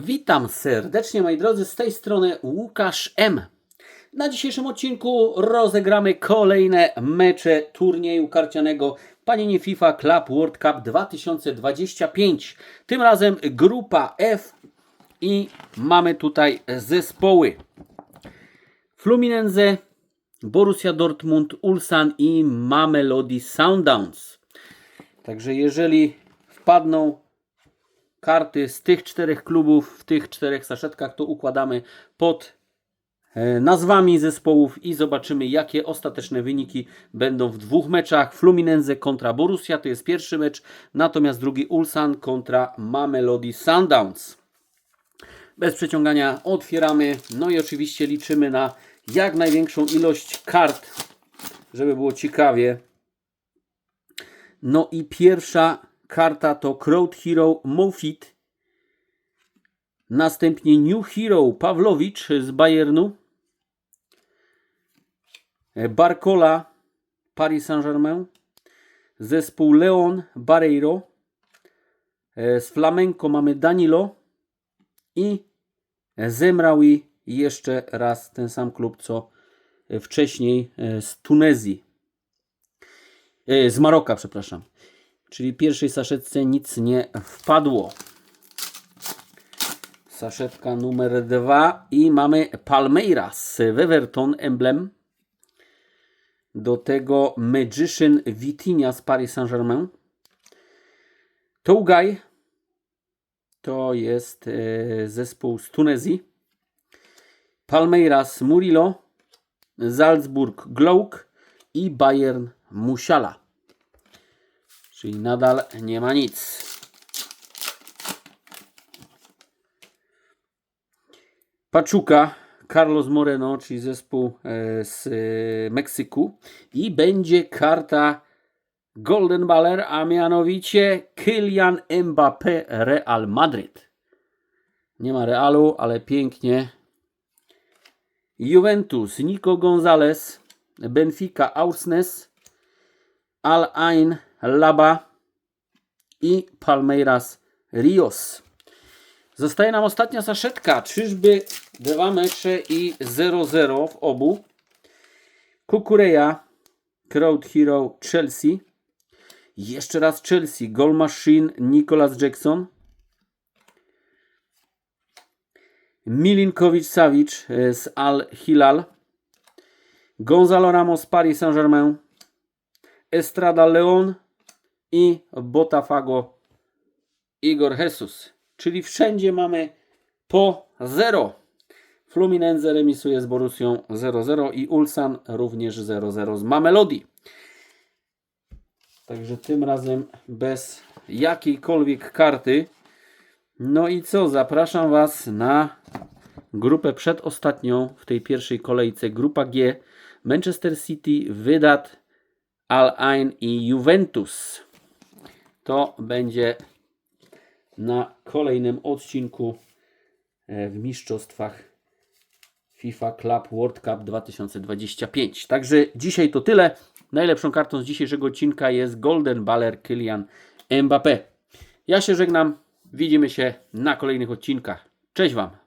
Witam serdecznie moi drodzy, z tej strony Łukasz M. Na dzisiejszym odcinku rozegramy kolejne mecze turnieju karcianego Panienie FIFA Club World Cup 2025. Tym razem grupa F i mamy tutaj zespoły Fluminense, Borussia Dortmund, Ulsan i Mamelodi Sundowns. Także jeżeli wpadną karty z tych czterech klubów, w tych czterech saszetkach, to układamy pod e, nazwami zespołów i zobaczymy, jakie ostateczne wyniki będą w dwóch meczach. Fluminense kontra Borussia to jest pierwszy mecz, natomiast drugi Ulsan kontra Mamelodi Sundowns. Bez przeciągania otwieramy, no i oczywiście liczymy na jak największą ilość kart, żeby było ciekawie. No i pierwsza karta to Crowd Hero Mofit. Następnie New Hero Pawlowicz z Bayernu. Barcola Paris Saint-Germain. Zespół Leon Barreiro. E, Z Flamenco mamy Danilo. I Zemraoui jeszcze raz ten sam klub co wcześniej e, z Tunezji. E, Z Maroka, przepraszam. Czyli pierwszej saszetce nic nie wpadło. Saszetka numer dwa i mamy Palmeiras, Weverton emblem. Do tego Magician Vitinha z Paris Saint-Germain. Tougaj to jest e, zespół z Tunezji. Palmeiras Murillo, Salzburg Glouk i Bayern Musiala. Czyli nadal nie ma nic. Paczuka, Carlos Moreno, czyli zespół e, z e, Meksyku. I będzie karta Golden Baller, a mianowicie Kylian Mbappé Real Madrid. Nie ma Realu, ale pięknie. Juventus, Nico Gonzalez, Benfica Ausnes, Al Ain Laba i Palmeiras Rios. Zostaje nam ostatnia saszetka. Czyżby dwa mecze i 0-0 w obu? Kukureja, Crowd Hero, Chelsea. Jeszcze raz Chelsea, Goal Machine, Nicolas Jackson. Milinkowicz Savic e, z Al Hilal. Gonzalo Ramos, Paris Saint-Germain. Estrada Leon i Botafogo Igor Jesus. Czyli wszędzie mamy po 0. Fluminense remisuje z Borussią 0-0 i Ulsan również 0-0 z Mamelodi. Także tym razem bez jakiejkolwiek karty. No i co? Zapraszam Was na grupę przedostatnią w tej pierwszej kolejce. Grupa G. Manchester City, Wydat, Al Ain i Juventus. To będzie na kolejnym odcinku e, w mistrzostwach FIFA Club World Cup 2025. Także dzisiaj to tyle. Najlepszą kartą z dzisiejszego odcinka jest Golden Baller Kylian Mbappé. Ja się żegnam. Widzimy się na kolejnych odcinkach. Cześć Wam.